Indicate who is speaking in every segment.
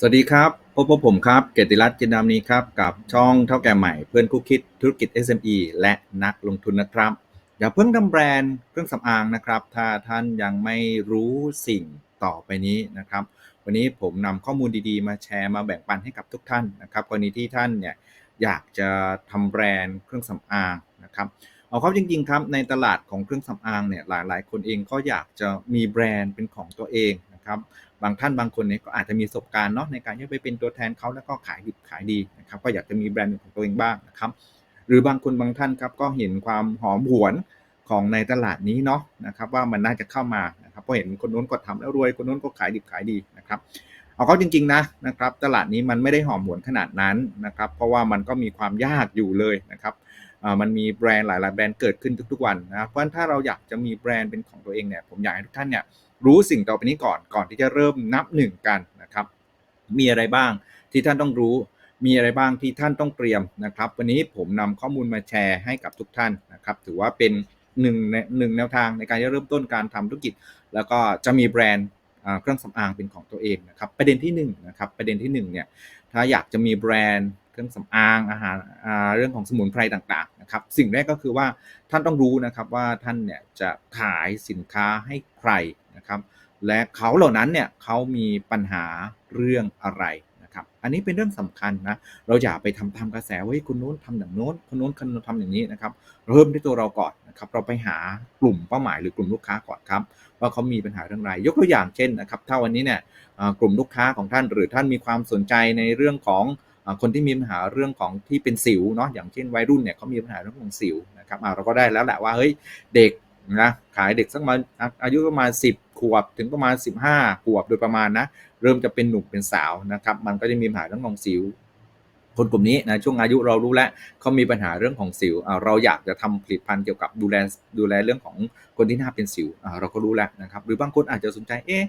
Speaker 1: สวัสดีครับพบกับผมครับ เกติรัตน์จินดามนีครับ กับช่องเท่าแก่ใหม่เพื่อนคู่คิดธุรกิจ SME และนักลงทุนนะครับ อย่าเพิ่งทำแบรนด์เครื่องสำอางนะครับ ถ้าท่านยังไม่รู้สิ่งต่อไปนี้นะครับ วันนี้ผมนำข้อมูลดีๆ มาแชร์มาแบ่งปันให้กับทุกท่านนะครับกรณีที่ท่านเนี่ยอยากจะทำแบรนด์เครื่องสำอางนะครับเอาเข้าจริงๆครับในตลาดของเครื่องสำอางเนี่ยหลายๆ คนเองก็อยากจะมีแบรนด์เป็นของตัวเอง นะครับบางท่านบางคนเนี่ยก็อาจจะมีประสบการณ์เนาะในการที่ไปเป็นตัวแทนเขาแล้วก็ขายดิบขายดีนะครับก็อยากจะมีแบรนด์ของตัวเองบ้างนะครับหรือบางคนบางท่านครับก็เห็นความหอมหวนของในตลาดนี้เนาะนะครับว่ามันน่าจะเข้ามานะครับเพราะเห็นคนนู้นก็ทำแล้วรวยคนนู้นก็ขายดิบขายดีนะครับเอาเข้าจริงๆนะนะครับตลาดนี้มันไม่ได้หอมหวนขนาดนั้นนะครับเพราะว่ามันก็มีความยากอยู่เลยนะครับมันมีแบรนด์หลายๆแบรนด์เกิดขึ้นทุกๆวันนะเพราะฉะนั้นถ้าเราอยากจะมีแบรนด์เป็นของตัวเองเนี่ยผมอยากให้ทุกท่านเนี่ย รู้สิ่งต่อไปนี้ก่อนก่อนที่จะเริ่มนับหนึ่งกันนะครับ มีอะไรบ้างที่ท่านต้องรู้ มีอะไรบ้างที่ท่านต้องเตรียมนะครับ วันนี้ผมนำข้อมูลมาแชร์ให้กับทุกท่านนะครับ ถือว่าเป็นหนึ่งหนึ่งแนวทางในการจะเริ่มต้นการทำธุรกิจ แล้วก็จะมีแบรนด์เครื่องสำอางเป็นของตัวเองนะครับ ประเด็นที่หนึ่งนะครับประเด็นที่หนึ่งเนี่ยถ้าอยากจะมีแบรนด์เครื่องสำอางอาหารเรื่องของสมุนไพรต่างๆนะครับสิ่งแรกก็คือว่าท่านต้องรู้นะครับว่าท่านเนี่ยจะขายสินค้าให้ใคร นะครับ และเขาเหล่านั้นเนี่ยเขามีปัญหาเรื่องอะไรนะครับ อันนี้เป็นเรื่องสำคัญนะเราอย่าไปทำตามกระแสว่าเฮ้ยคนนู้นทำอย่างโน้นคนนู้นคนนู้นทำอย่างนี้นะครับเริ่มที่ตัวเราก่อนนะครับเราไปหากลุ่มเป้าหมายหรือกลุ่มลูกค้าก่อนครับว่าเขามีปัญหาเรื่องอะไร ยกตัวอย่างเช่นนะครับถ้าวันนี้เนี่ยกลุ่มลูกค้าของท่านหรือท่านมีความสนใจในเรื่องของคนที่มีปัญหาเรื่องของที่เป็นสิวเนาะอย่างเช่นวัยรุ่นเนี่ยเขามีปัญหาเรื่องของสิวนะครับอ่าเราก็ได้แล้วแหละว่าเฮ้ยเด็กนะขายเด็กสักมาอาอายุประมาณ10 ขวบถึงประมาณ 15 ขวบโดยประมาณนะ เริ่มจะเป็นหนุ่มเป็นสาวนะครับ มันก็จะมีปัญหาเรื่องของสิว คนกลุ่มนี้นะช่วงอายุเรารู้แล้วเขามีปัญหาเรื่องของสิว เราอยากจะทำผลิตภัณฑ์เกี่ยวกับดูแลดูแลเรื่องของคนที่หน้าเป็นสิวอ่าเราก็รู้แล้วนะครับ หรือบางคนอาจจะสนใจเอ๊ะ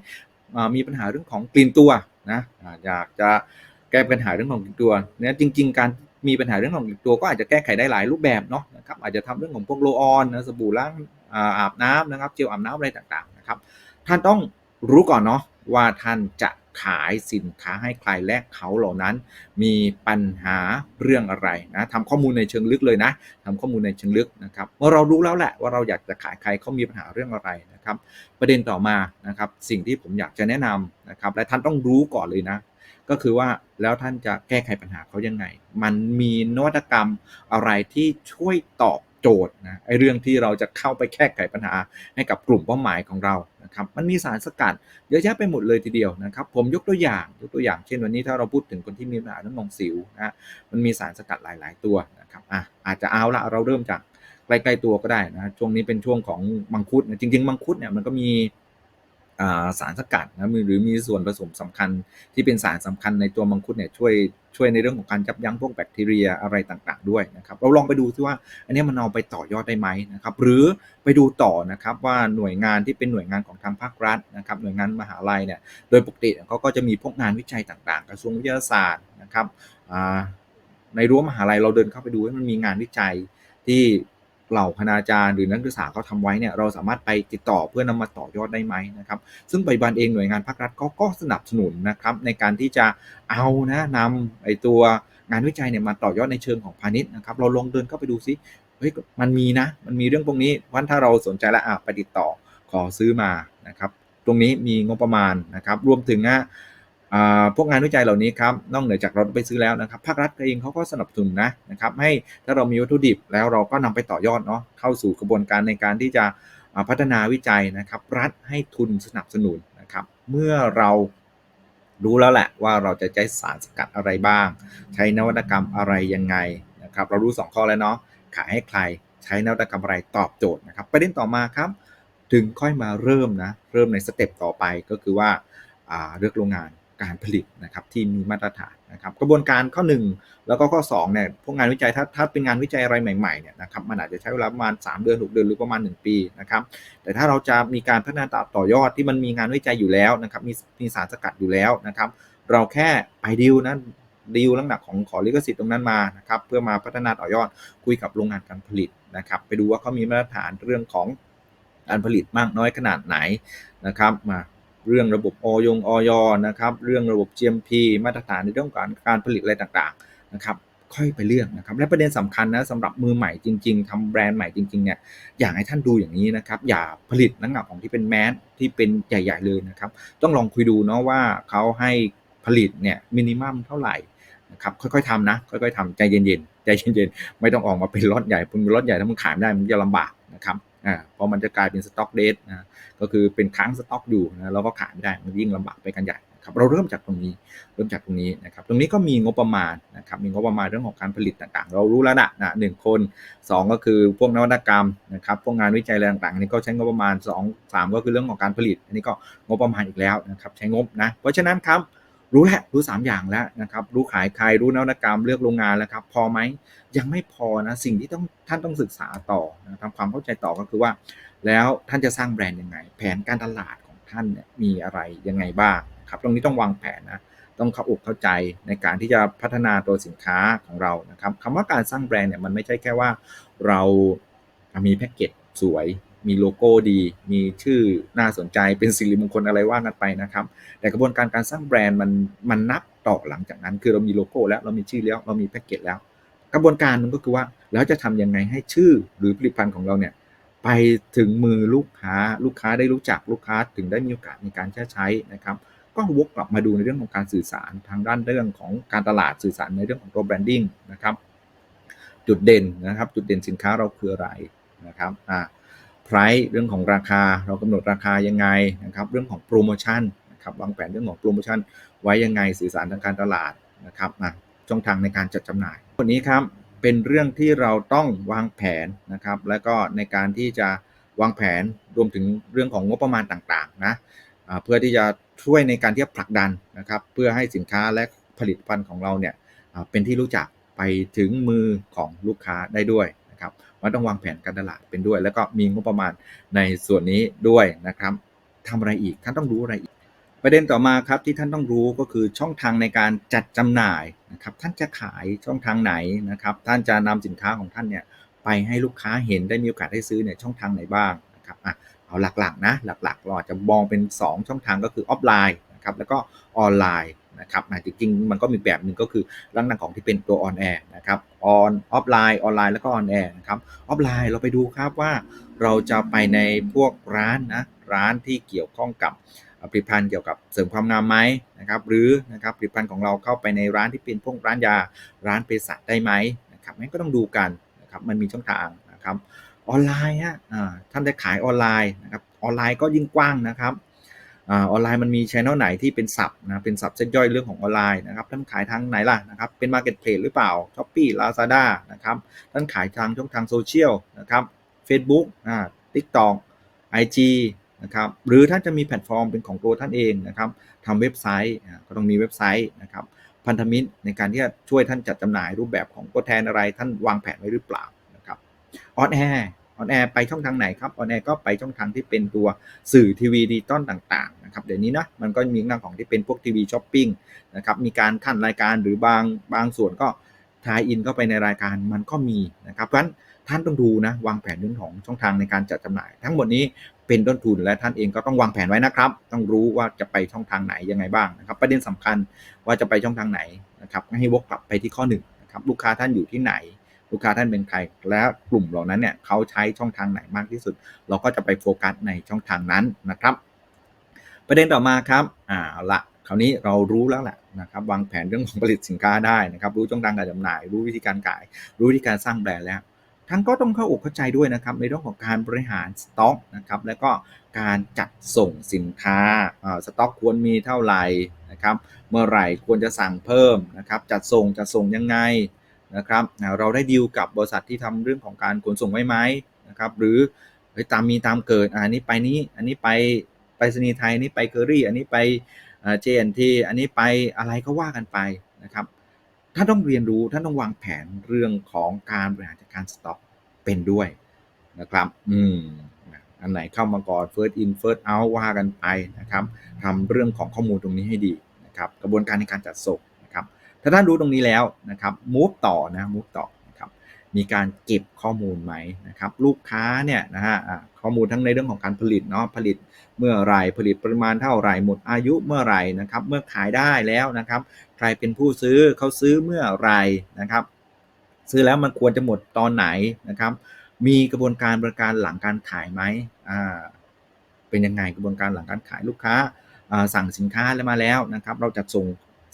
Speaker 1: มีปัญหาเรื่องของกลิ่นตัวนะอยากจะแก้ปัญหาเรื่องของกลิ่นตัวเนี่ยจริง ๆ การมีปัญหาเรื่องของกลิ่นตัวก็อาจจะแก้ไขได้หลายรูปแบบเนาะนะครับอาจจะทำเรื่องของพวกโลออนนะสบู่ล้างอาอาบน้ำนะครับเจลอาบน้ำอะไรต่างๆนะครับ ท่านต้องรู้ก่อนเนาะว่าท่านจะขายสินค้าให้ใครและเขาเหล่านั้น มีปัญหาเรื่องอะไรนะทำข้อมูลในเชิงลึกเลยนะทำข้อมูลในเชิงลึกนะครับเมื่อเรารู้แล้วแหละว่าเราอยากจะขายใครเขามีปัญหาเรื่องอะไรนะครับ ประเด็นต่อมานะครับสิ่งที่ผมอยากจะแนะนำนะครับและท่านต้องรู้ก่อนเลยนะ ก็คือว่าแล้วท่านจะแก้ไขปัญหาเขายังไง มันมีนวัตกรรมอะไรที่ช่วยตอบ โจทย์นะไอเรื่องที่เราจะเข้าไปแก้ไขปัญหาให้กับกลุ่มเป้าหมายของเรานะครับมันมีสารสกัดเยอะแยะไปหมดเลยทีเดียวนะครับ ผมยกตัวอย่างยกตัวอย่างเช่นวันนี้ถ้าเราพูดถึงคนที่มีปัญหาเรื่องของสิวนะมันมีสารสกัดหลาย ๆ ตัวนะครับอะอาจจะเอาละเราเริ่มจากใกล้ๆตัวก็ได้นะช่วงนี้เป็นช่วงของมังคุดนะจริง ๆ มังคุดเนี่ยมันก็มี สารสกัดนะหรือมีส่วนผสมสำคัญที่เป็นสารสำคัญในตัวมังคุดเนี่ยช่วยช่วยในเรื่องของการยับยั้งพวกแบคทีเรียอะไรต่างๆด้วยนะครับเราลองไปดูซิว่าอันนี้มันเอาไปต่อยอดได้ไหมนะครับหรือไปดูต่อนะครับว่าหน่วยงานที่เป็นหน่วยงานของทางภาครัฐนะครับหน่วยงานมหาลัยเนี่ยโดยปกติเขาก็จะมีพวกงานวิจัยต่างๆ กระทรวงวิทยาศาสตร์นะครับในรั้วมหาลัยเราเดินเข้าไปดูว่ามันมีงานวิจัยที่ เหล่าคณาจารย์หรือนักศึกษาเขาทำไว้เนี่ยเราสามารถไปติดต่อเพื่อนำมาต่อยอดได้ไหมนะครับซึ่งปัจจุบันเองหน่วยงานภาครัฐก็ก็สนับสนุนนะครับในการที่จะเอานะนำไอตัวงานวิจัยเนี่ยมาต่อยอดในเชิงของพาณิชย์นะครับเราลองเดินเข้าไปดูซิเฮ้ยมันมีนะ มันมีเรื่องพวกนี้วันถ้าเราสนใจแล้วอะไปติดต่อขอซื้อมานะครับตรงนี้มีงบประมาณนะครับรวมถึงอะอ่า พวกงานวิจัยเหล่านี้ครับนอกเหนือจากเราไปซื้อแล้วนะครับภาครัฐเองเขาก็สนับสนุนนะนะครับให้ถ้าเรามีวัตถุดิบแล้วเราก็นำไปต่อยอดเนาะเข้าสู่กระบวนการในการที่จะพัฒนาวิจัยนะครับ รัฐให้ทุนสนับสนุนนะครับ เมื่อเรารู้แล้วแหละว่าเราจะใช้สารสกัดอะไรบ้าง ใช้นวัตกรรมอะไรยังไงนะครับ เรารู้ 2 ข้อแล้วเนาะขายให้ใครใช้นวัตกรรมอะไรตอบโจทย์นะครับประเด็นต่อมาครับถึงค่อยมาเริ่มนะเริ่มในสเต็ปต่อไปก็คือว่าอ่าเลือกโรงงาน การผลิตนะครับที่มีมาตรฐานนะครับกระบวนการข้อ 1 แล้วก็ข้อ2เนี่ยพวกงานวิจัยถ้าถ้าเป็นงานวิจัยอะไรใหม่ๆเนี่ยนะครับมันอาจจะใช้เวลาประมาณ 3 เดือน 6 เดือนหรือประมาณ 1 ปีนะครับแต่ถ้าเราจะมีการพัฒนาต่อยอดที่มันมีงานวิจัยอยู่แล้วนะครับมีมีสารสกัดอยู่แล้วนะครับเราแค่ไปดีลนะดีลลักษณะของขอลิขสิทธิ์ตรงนั้นมานะครับเพื่อมาพัฒนาต่อยอดคุยกับโรงงานการผลิตนะครับไปดูว่าเขามีมาตรฐานเรื่องของการผลิตมากน้อยขนาดไหนนะครับมา เรื่องระบบออยงออยนะครับ เรื่องระบบ GMP มาตรฐานในเรื่องการการผลิตอะไรต่างๆนะครับ ค่อยไปเลือกนะครับ และประเด็นสำคัญนะสำหรับมือใหม่จริง ๆทำแบรนด์ใหม่จริงๆเนี่ยอยากให้ท่านดูอย่างนี้นะครับ อย่าผลิตนักหนักของที่เป็นแมสที่เป็นใหญ่ๆเลยนะครับ ต้องลองคุยดูเนาะว่าเขาให้ผลิตเนี่ยมินิมัมเท่าไหร่นะครับค่อยๆทำนะ ค่อยๆทำใจเย็นๆใจเย็นๆ ไม่ต้องออกมาเป็นรถใหญ่เป็นรถใหญ่ถ้ามันขายไม่ได้มันจะลำบากนะครับอ่าเพราะมันจะกลายเป็นสต็อกเดทนะก็คือเป็นค้างสต็อกอยู่นะเราก็ขายไม่ได้มันยิ่งลำบากไปกันใหญ่ครับเราเริ่มจากตรงนี้เริ่มจากตรงนี้นะครับตรงนี้ก็มีงบประมาณนะครับมีงบประมาณเรื่องของการผลิตต่างๆ เรารู้แล้วนะนะหนึ่งคนสองก็คือพวกนวัตกรรมนะครับพวกงานวิจัยอะไรต่างๆนนี้ก็ใช้งบประมาณสองสามก็คือเรื่องของการผลิต อันนี้ก็งบประมาณอีกแล้วนะครับใช้งบนะเพราะฉะนั้นครับ รู้แล้วรู้ 3 อย่างแล้วนะครับ รู้ขายใครรู้นวัตกรรมเลือกโรงงานแล้วครับ พอไหมยังไม่พอนะสิ่งที่ต้องท่านต้องศึกษาต่อนะทำความเข้าใจต่อก็คือว่า แล้วท่านจะสร้างแบรนด์ยังไง แผนการตลาดของท่านเนี่ยมีอะไรยังไงบ้างครับตรงนี้ต้องวางแผนนะต้องเข้าอกเข้าใจในการที่จะพัฒนาตัวสินค้าของเรานะครับคำว่าการสร้างแบรนด์เนี่ยมันไม่ใช่แค่ว่าเรามีแพ็กเกจสวย มีโลโก้ดี มีชื่อน่าสนใจเป็นสิริมงคลอะไรว่ากันไปนะครับ แต่กระบวนการการสร้างแบรนด์มันมันนับต่อหลังจากนั้น คือเรามีโลโก้แล้วเรามีชื่อแล้วเรามีแพ็กเกจแล้ว กระบวนการมันก็คือว่าแล้วจะทำยังไงให้ชื่อหรือผลิตภัณฑ์ของเราเนี่ยไปถึงมือลูกค้าลูกค้าได้รู้จักลูกค้าถึงได้มีโอกาสในการใช้ใช้นะครับก็วกกลับมาดูในเรื่องของการสื่อสารทางด้านเรื่องของการตลาดสื่อสารในเรื่องของตัวแบรนดิ้งนะครับจุดเด่นนะครับจุดเด่นสินค้าเราคืออะไรนะครับอ่า price เรื่องของราคา เรากำหนดราคายังไงนะครับ เรื่องของโปรโมชั่นนะครับวางแผนเรื่องของโปรโมชั่นไว้ยังไงสื่อสารทางการตลาดนะครับอะช่องทางในการจัดจำหน่ายวันนี้ครับเป็นเรื่องที่เราต้องวางแผนนะครับ แล้วก็ในการที่จะวางแผนรวมถึงเรื่องของงบประมาณต่างๆนะเพื่อที่จะช่วยในการที่จะผลักดันนะครับ เพื่อให้สินค้าและผลิตภัณฑ์ของเราเนี่ยเป็นที่รู้จักไปถึงมือของลูกค้าได้ด้วย นะครับมันต้องวางแผนการตลาดเป็นด้วย แล้วก็มีงบประมาณในส่วนนี้ด้วยนะครับทำอะไรอีกท่านต้องรู้อะไรอีก ประเด็นต่อมาครับที่ท่านต้องรู้ก็คือช่องทางในการจัดจำหน่ายนะครับท่านจะขายช่องทางไหนนะครับท่านจะนำสินค้าของท่านเนี่ยไปให้ลูกค้าเห็นได้มีโอกาสได้ซื้อเนี่ยช่องทางไหนบ้างนะครับอะเอาหลักๆนะหลักๆเราอาจจะมองเป็น 2 ช่องทางก็คือออฟไลน์นะครับแล้วก็ออนไลน์ นะครับอ่จริงๆ มันก็มีแบบหนึ่งก็คือลักษณะของที่เป็นตัวออนแอร์นะครับออนออฟไลน์ออนไลน์แล้วก็ออนแอร์นะครับออฟไลน์เราไปดูครับว่าเราจะไปในพวกร้านนะร้านที่เกี่ยวข้องกับผลิตภัณฑ์เกี่ยวกับเสริมความงามไหมนะครับหรือนะครับผลิตภัณฑ์ของเราเข้าไปในร้านที่เป็นพวกร้านยาร้านเภสัชได้ไหมนะครับนั่นก็ต้องดูกันนะครับมันมีช่องทางนะครับออนไลน์ฮะท่านจะขายออนไลน์นะครับออนไลน์ก็ยิ่งกว้างนะครับ ออนไลน์มันมีช่องไหนที่เป็นสับนะเป็นสับเส้นย่อยเรื่องของออนไลน์นะครับท่านขายทางไหนล่ะนะครับเป็นมาร์เก็ตเพลสหรือเปล่าช้อปปี้ลาซาด้านะครับท่านขายทางช่องทางโซเชียลนะครับ Facebook อ่า TikTok IG นะครับหรือท่านจะมีแพลตฟอร์มเป็นของตัวท่านเองนะครับทำเว็บไซต์ก็ต้องมีเว็บไซต์นะครับพันธมิตรในการที่จะช่วยท่านจัดจำหน่ายรูปแบบของตัวแทนอะไรท่านวางแผนไว้หรือเปล่านะครับออนแอร์ ออนแอร์ไปช่องทางไหนครับออนแอร์ก็ไปช่องทางที่เป็นตัวสื่อทีวีดิจิตอลต่างๆนะครับเดี๋ยวนี้นะมันก็มีเรื่องของที่เป็นพวกทีวีช้อปปิ้งนะครับมีการขั้นรายการหรือบางบางส่วนก็ทายอินเข้าไปในรายการมันก็มีนะครับเพราะฉะนั้นท่านต้องดูนะวางแผนเรื่องของช่องทางในการจัดจำหน่าย ทั้งหมดนี้เป็นต้นทุนและท่านเองก็ต้องวางแผนไว้นะครับ ต้องรู้ว่าจะไปช่องทางไหนยังไงบ้างนะครับ ประเด็นสำคัญว่าจะไปช่องทางไหนนะครับให้วกกลับไปที่ข้อหนึ่งนะครับลูกค้าท่านอยู่ที่ไหน ลูกค้าท่านเป็นใคร และกลุ่มเหล่านั้นเนี่ยเขาใช้ช่องทางไหนมากที่สุด เราก็จะไปโฟกัสในช่องทางนั้นนะครับ ประเด็นต่อมาครับอ่าละคราวนี้เรารู้แล้วแหละนะครับวางแผนเรื่องของผลิตสินค้าได้นะครับ รู้ช่องทางการจำหน่าย รู้วิธีการขาย รู้วิธีการสร้างแบรนด์แล้วทั้งก็ต้องเข้าอกเข้าใจด้วยนะครับในเรื่องของการบริหารสต็อกนะครับแล้วก็การจัดส่งสินค้าสต็อกควรมีเท่าไหร่นะครับเมื่อไหร่ควรจะสั่งเพิ่มนะครับจัดส่งจัดส่งยังไง นะครับเราได้ดีลกับบริษัทที่ทำเรื่องของการขนส่งไว้ไหมนะครับหรือตามมีตามเกิดอันนี้ไปนี้อันนี้ไปไปสนีไทยอันนี้ไปเคอรี่ อันนี้ไปเจนทีอันนี้ไปอะไรก็ว่ากันไปนะครับท่านต้องเรียนรู้ท่านต้องวางแผนเรื่องของการบริหารจัดการสต็อกเป็นด้วยนะครับอืมอันไหนเข้ามาก่อน first in first out ว่ากันไปนะครับทำเรื่องของข้อมูลตรงนี้ให้ดีนะครับกระบวนการในการจัดส่ง ถ้าท่านรู้ตรงนี้แล้วนะครับ move ต่อนะ move ต่อนะครับมีการเก็บข้อมูลไหมนะครับ ลูกค้าเนี่ยนะฮะข้อมูลทั้งในเรื่องของการผลิตเนาะผลิตเมื่อไรผลิตปริมาณเท่าไหร่หมดอายุเมื่อไรนะครับ เมื่อขายได้แล้วนะครับ ใครเป็นผู้ซื้อเขาซื้อเมื่อไรนะครับ ซื้อแล้วมันควรจะหมดตอนไหนนะครับ มีกระบวนการบริการหลังการขายไหมอ่าเป็นยังไงกระบวนการหลังการขายลูกค้าอ่าสั่งสินค้าแล้วมาแล้วนะครับ เราจะส่ง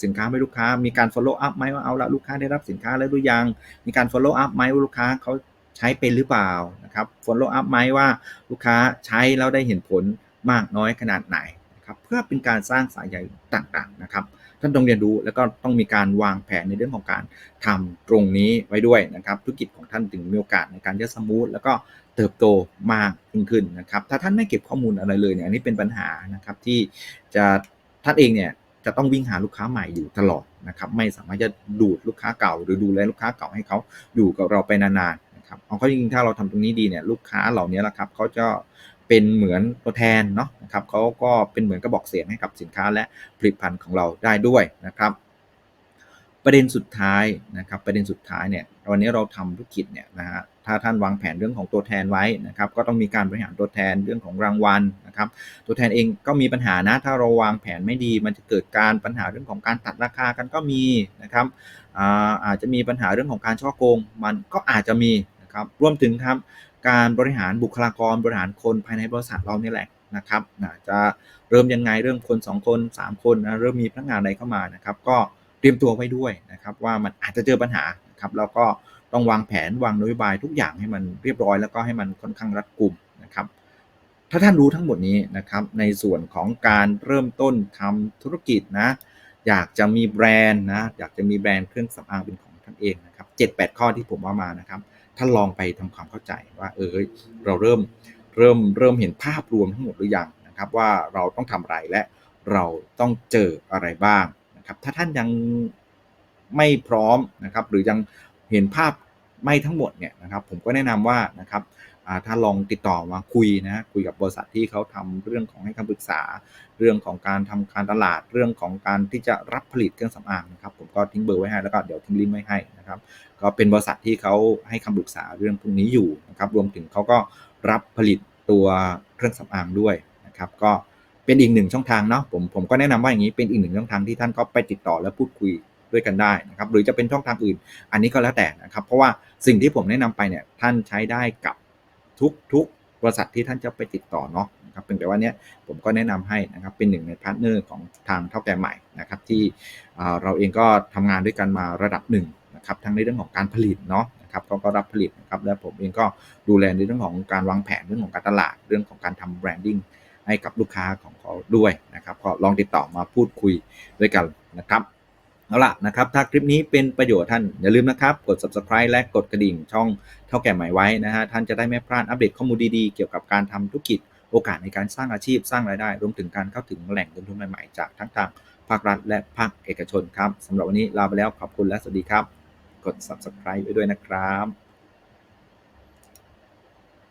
Speaker 1: สินค้าให้ลูกค้า มีการ follow up ไหมว่าเอาละลูกค้าได้รับสินค้าแล้วหรือยัง มีการ follow up ไหมว่าลูกค้าเขาใช้เป็นหรือเปล่านะครับ follow up ไหมว่าลูกค้าใช้แล้วได้เห็นผลมากน้อยขนาดไหนนะครับเพื่อเป็นการสร้างสายใยต่างๆนะครับท่านต้องเรียนรู้แล้วก็ต้องมีการวางแผนในเรื่องของการทำตรงนี้ไว้ด้วยนะครับธุรกิจของท่านถึงมีโอกาสในการจะสมูทแล้วก็เติบโตมากยิ่งขึ้นนะครับถ้าท่านไม่เก็บข้อมูลอะไรเลยเนี่ยอันนี้เป็นปัญหานะครับที่จะท่านเองเนี่ย จะต้องวิ่งหาลูกค้าใหม่อยู่ตลอดนะครับไม่สามารถจะดูดลูกค้าเก่า หรือดูแลลูกค้าเก่าให้เขาอยู่กับเราไปนานๆนะครับเอาเข้าจริงๆถ้าเราทำตรงนี้ดีเนี่ยลูกค้าเหล่านี้แหละครับเขาจะเป็นเหมือนตัวแทนเนาะนะครับเขาก็เป็นเหมือนกระบอกเสียงให้กับสินค้าและผลิตภัณฑ์ของเราได้ด้วยนะครับ ประเด็นสุดท้ายนะครับประเด็นสุดท้ายเนี่ยวันนี้เราทำธุรกิจเนี่ยนะฮะ ถ้าท่านวางแผนเรื่องของตัวแทนไว้นะครับ ก็ต้องมีการบริหารตัวแทนเรื่องของรางวัลนะครับ ตัวแทนเองก็มีปัญหานะ ถ้าเราวางแผนไม่ดี มันจะเกิดการปัญหาเรื่องของการตัดราคากันก็มีนะครับอาอาจจะมีปัญหาเรื่องของการช่อโกง มันก็อาจจะมีนะครับรวมถึงครับการบริหารบุคลากรบริหารคนภายในบริษัทเราเนี่ยแหละนะครับนะจะเริ่มยังไงเรื่องคน 2 คน 3 คนนะเริ่มมีพนักงานอะไรเข้ามานะครับ ก็เตรียมตัวไว้ด้วยนะครับ ว่ามันอาจจะเจอปัญหานะครับแล้วก็ ต้องวางแผนวางนโยบายทุกอย่างให้มันเรียบร้อยแล้วก็ให้มันค่อนข้างรัดกุมนะครับ ถ้าท่านรู้ทั้งหมดนี้นะครับในส่วนของการเริ่มต้นทำธุรกิจนะอยากจะมีแบรนด์นะอยากจะมีแบรนด์เครื่องสำอางเป็นของท่านเองนะครับเจ็ดแปดข้อที่ผมว่ามานะครับท่านลองไปทำความเข้าใจว่าเออเราเริ่มเริ่มเริ่มเห็นภาพรวมทั้งหมดหรือยังนะครับว่าเราต้องทำอะไรและเราต้องเจออะไรบ้างนะครับถ้าท่านยังไม่พร้อมนะครับหรือยังเห็นภาพ ไม่ทั้งหมดเนี่ยนะครับผมก็แนะนำว่านะครับถ้าลองติดต่อมาคุยนะคุยกับบริษัทที่เขาทำเรื่องของให้คำปรึกษา เรื่องของการทำการตลาดเรื่องของการที่จะรับผลิตเครื่องสำอางนะครับผมก็ทิ้งเบอร์ไว้ให้แล้วก็เดี๋ยวทิ้งลิงก์ไว้ให้นะครับก็เป็นบริษัทที่เขาให้คำปรึกษาเรื่องพวกนี้อยู่นะครับรวมถึงเขาก็รับผลิตตัวเครื่องสำอางด้วยนะครับก็เป็นอีกหนึ่งช่องทางเนาะผมผมก็แนะนำว่าอย่างนี้เป็นอีกหนึ่งช่องทางที่ท่านก็ไปติดต่อและพูดคุย ด้วยกันได้นะครับหรือจะเป็นช่องทางอื่น อันนี้ก็แล้วแต่นะครับเพราะว่าสิ่งที่ผมแนะนำไปเนี่ยท่านใช้ได้กับทุกทุกบริษัทที่ท่านจะไปติดต่อเนาะนะครับเป็นแต่ว่าเนี้ยผมก็แนะนำให้นะครับเป็นหนึ่งในพาร์ทเนอร์ของทางเท่าแก่ใหม่นะครับที่เราเองก็ทำงานด้วยกันมาระดับหนึ่งนะครับทั้งในเรื่องของการผลิตเนาะนะครับเขาก็รับผลิตนะครับและผมเองก็ดูแลในเรื่องของการวางแผนเรื่องของการตลาดเรื่องของการทำแบรนดิ้งให้กับลูกค้าของเขาด้วยนะครับก็ลองติดต่อมาพูดคุยด้วยกันนะครับ เอาล่ะนะครับ ถ้าคลิปนี้เป็นประโยชน์ท่าน อย่าลืมนะครับ กด subscribe และกดกระดิ่งช่องเท่าแก่ใหม่ไว้นะฮะท่านจะได้ไม่พลาดอัปเดตข้อมูลดีๆ เกี่ยวกับการทำธุรกิจโอกาสในการสร้างอาชีพสร้างรายได้ รวมถึงการเข้าถึงแหล่งเงินทุนใหม่ๆ จากทั้งทางภาครัฐและภาคเอกชนครับสำหรับวันนี้ลาไปแล้วขอบคุณและสวัสดีครับ กด subscribe ไว้ด้วยนะครับ